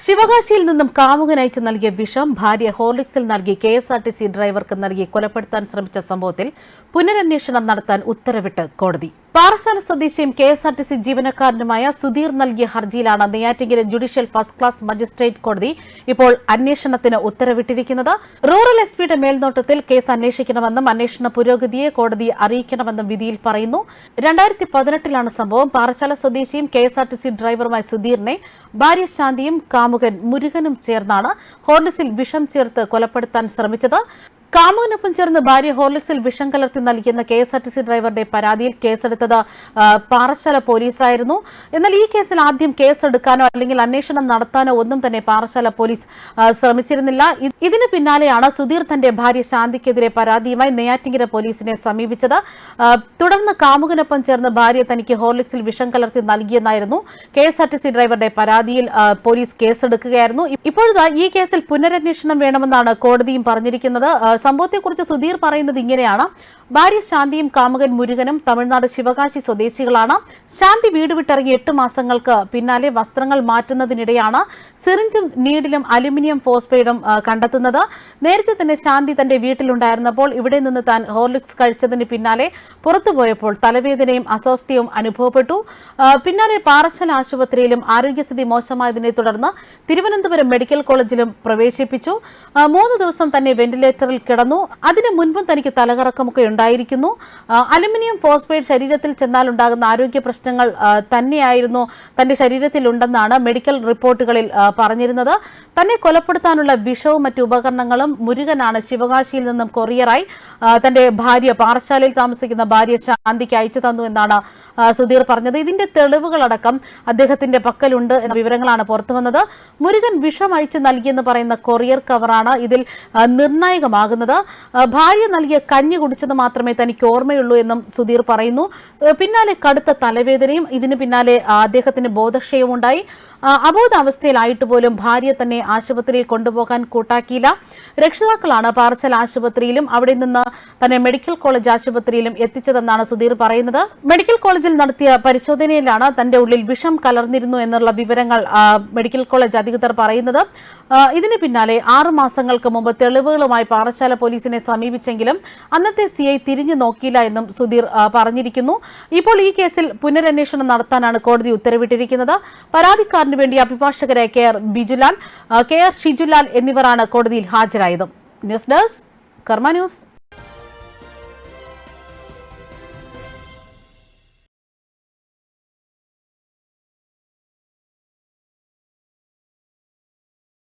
ശിവകാശിയിൽ നിന്നും കാമുകൻ അയച്ച് നൽകിയ വിഷം ഭാര്യ ഹോർലിക്സിൽ നൽകി K S R T C ഡ്രൈവർക്ക് നൽകി കൊലപ്പെടുത്താൻ ശ്രമിച്ച സംഭവത്തിൽ പുനരന്വേഷണം നടത്താൻ ഉത്തരവിട്ട് കോടതി. പാറശാല സ്വദേശിയും K S R T C ജീവനക്കാരനുമായ Sudheer നൽകിയ ഹർജിയിലാണ് Neyyattinkara judicial first class magistrate കോടതി ഇപ്പോൾ അന്വേഷണത്തിന് ഉത്തരവിട്ടിരിക്കുന്നത്. റൂറൽ എസ് പിയുടെ മേൽനോട്ടത്തിൽ കേസ് അന്വേഷിക്കണമെന്നും അന്വേഷണ പുരോഗതിയെ കോടതി അറിയിക്കണമെന്നും വിധിയിൽ പറയുന്നു. രണ്ടായിരത്തി പതിനെട്ടിലാണ് സംഭവം. പാറശാല സ്വദേശിയും K S R T C ഡ്രൈവറുമായ സുധീറിനെ ഭാര്യ ശാന്തിയും കാമുകൻ മുരുകനും ചേർന്നാണ് ഹോർലിസിൽ വിഷം ചേർത്ത് കൊലപ്പെടുത്താൻ ശ്രമിച്ചത്. കാമുവിനൊപ്പം ചേർന്ന് ഭാര്യ ഹോർലിക്സിൽ വിഷം കലർത്തി നൽകിയെന്ന K S R T C ഡ്രൈവറുടെ പരാതിയിൽ കേസെടുത്തത് പാറശാല പോലീസായിരുന്നു. എന്നാൽ ഈ കേസിൽ ആദ്യം കേസെടുക്കാനോ അല്ലെങ്കിൽ അന്വേഷണം നടത്താനോ ഒന്നും തന്നെ പാറശാല പോലീസ് ശ്രമിച്ചിരുന്നില്ല. ഇതിനു പിന്നാലെയാണ് സുധീർ തന്റെ ഭാര്യ ശാന്തിക്കെതിരെ പരാതിയുമായി നെയ്യാറ്റിങ്കര പോലീസിനെ സമീപിച്ചത്. തുടർന്ന് കാമുകനൊപ്പം ചേർന്ന് ഭാര്യ തനിക്ക് ഹോർലിക്സിൽ വിഷം കലർത്തി നൽകിയെന്നായിരുന്നു K S R T C ഡ്രൈവറുടെ പരാതിയിൽ പോലീസ് കേസെടുക്കുകയായിരുന്നു. ഇപ്പോഴത്തെ ഈ കേസിൽ പുനരന്വേഷണം വേണമെന്നാണ് കോടതിയും പറഞ്ഞിരിക്കുന്നത്. സംഭവത്തെക്കുറിച്ച് സുധീർ പറയുന്നത് ഇങ്ങനെയാണ്. ഭാര്യ ശാന്തിയും കാമുകൻ മുരുകനും തമിഴ്നാട് ശിവകാശി സ്വദേശികളാണ്. ശാന്തി വീട് വിട്ടിറങ്ങി എട്ട് മാസങ്ങൾക്ക് പിന്നാലെ വസ്ത്രങ്ങൾ മാറ്റുന്നതിനിടെയാണ് സിറിഞ്ചും നീഡിലും അലുമിനിയം ഫോസ്ഫൈഡും കണ്ടെത്തുന്നത്. നേരത്തെ തന്നെ ശാന്തി തന്റെ വീട്ടിലുണ്ടായിരുന്നപ്പോൾ ഇവിടെ നിന്ന് താൻ ഹോർലിക്സ് കഴിച്ചതിന് പിന്നാലെ പുറത്തുപോയപ്പോൾ തലവേദനയും അസ്വസ്ഥയും അനുഭവപ്പെട്ടു. പിന്നാലെ പാറശാല ആശുപത്രിയിലും ആരോഗ്യസ്ഥിതി മോശമായതിനെ തുടർന്ന് തിരുവനന്തപുരം മെഡിക്കൽ കോളേജിലും പ്രവേശിപ്പിച്ചു. മൂന്ന് ദിവസം തന്നെ വെന്റിലേറ്ററിൽ കിടന്നു. അതിനു മുൻപും തനിക്ക് തലകറക്കമൊക്കെ ഉണ്ടായിരിക്കുന്നു. അലുമിനിയം ഫോസ്ഫേറ്റ് ശരീരത്തിൽ ചെന്നാൽ ഉണ്ടാകുന്ന ആരോഗ്യ പ്രശ്നങ്ങൾ തന്നെയായിരുന്നു തന്റെ ശരീരത്തിൽ ഉണ്ടെന്നാണ് മെഡിക്കൽ റിപ്പോർട്ടുകളിൽ പറഞ്ഞിരുന്നത്. തന്നെ കൊലപ്പെടുത്താനുള്ള വിഷവും മറ്റു ഉപകരണങ്ങളും മുരുകനാണ് ശിവകാശിയിൽ നിന്നും കൊറിയറായി തന്റെ ഭാര്യ പാറശാലയിൽ താമസിക്കുന്ന ഭാര്യ ശാന്തിക്ക് അയച്ചു തന്നു എന്നാണ് സുധീർ പറഞ്ഞത്. ഇതിന്റെ തെളിവുകളടക്കം അദ്ദേഹത്തിന്റെ പക്കലുണ്ട് എന്ന വിവരങ്ങളാണ് പുറത്തുവന്നത് മുരുകൻ വിഷം അയച്ചു നൽകിയെന്ന് പറയുന്ന കൊറിയർ കവറാണ് ഇതിൽ നിർണായകമാകുന്നത്. ഭാര്യ നൽകിയ കഞ്ഞി കുടിച്ചത് മാത്രമേ തനിക്ക് ഓർമ്മയുള്ളൂ എന്നും സുധീർ പറയുന്നു. പിന്നാലെ കടുത്ത തലവേദനയും ഇതിന് പിന്നാലെ അദ്ദേഹത്തിന് ബോധക്ഷയവും ഉണ്ടായി ആ, അബോധാവസ്ഥയിലായിട്ട് പോലും ഭാര്യ തന്നെ ആശുപത്രിയിൽ കൊണ്ടുപോകാൻ കൂട്ടാക്കിയില്ല. രക്ഷിതാക്കളാണ് പാറച്ചൽ ആശുപത്രിയിലും അവിടെ നിന്ന് തന്നെ മെഡിക്കൽ കോളേജ് ആശുപത്രിയിലും എത്തിച്ചതെന്നാണ് സുധീർ പറയുന്നത്. മെഡിക്കൽ കോളേജിൽ നടത്തിയ പരിശോധനയിലാണ് തന്റെ ഉള്ളിൽ വിഷം കലർന്നിരുന്നു എന്നുള്ള വിവരങ്ങൾ മെഡിക്കൽ കോളേജ് അധികൃതർ പറയുന്നത്. ഇതിന് പിന്നാലെ ആറു മാസങ്ങൾക്ക് മുമ്പ് തെളിവുകളുമായി പാറശാല പോലീസിനെ സമീപിച്ചെങ്കിലും അന്നത്തെ സി ഐ തിരിഞ്ഞു നോക്കിയില്ല എന്നും സുധീർ പറഞ്ഞിരിക്കുന്നു. ഇപ്പോൾ ഈ കേസിൽ പുനരന്വേഷണം നടത്താനാണ് കോടതി ഉത്തരവിട്ടിരിക്കുന്നത്. പരാതിക്കാരന് വേണ്ടി അഭിഭാഷകരായ K R Bijulal K R Shijulal എന്നിവരാണ് കോടതിയിൽ ഹാജരായത്. News desk Karma news.